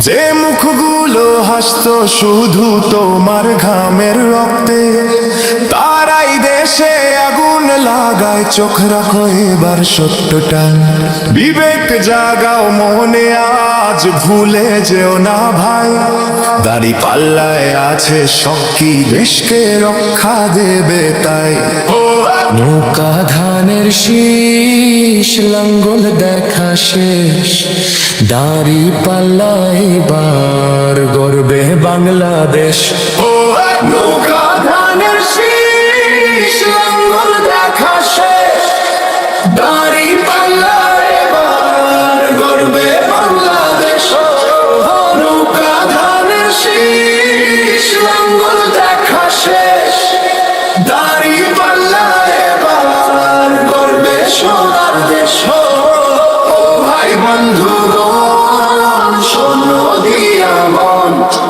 যে মুখগুলো হাসতো শুধু তোমার ঘামের রক্তে লাগায় চোখ রাখো এবার সত্যটা। বিবেক জাগাও মনে, আজ ভুলে যেও না ভাই। দাড়ি পাল্লায় আছে শক্তি দেশকে রক্ষা দেবে তাই। নৌকা ধানের শীষ, লঙ্গল দেখা শেষ। দাড়ি পাল্লা এবার গর্বে বাংলাদেশ। ও, নৌকা ধানের শীষ বন্ধু শোন দিয়া মন।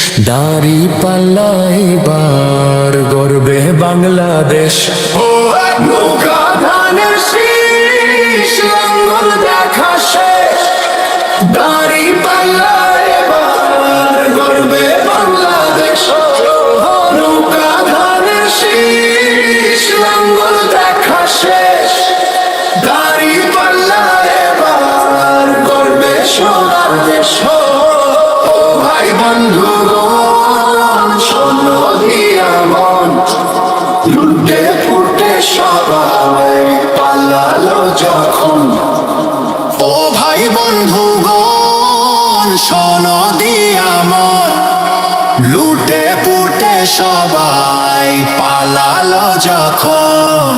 দাড়ি পাল্লাই বার গর্বে বাংলাদেশ। ও নৌকা ধানের দেখা শেষ। দাড়ি শোন দিয়া লুটে পুটে সবাই পালালো যখন।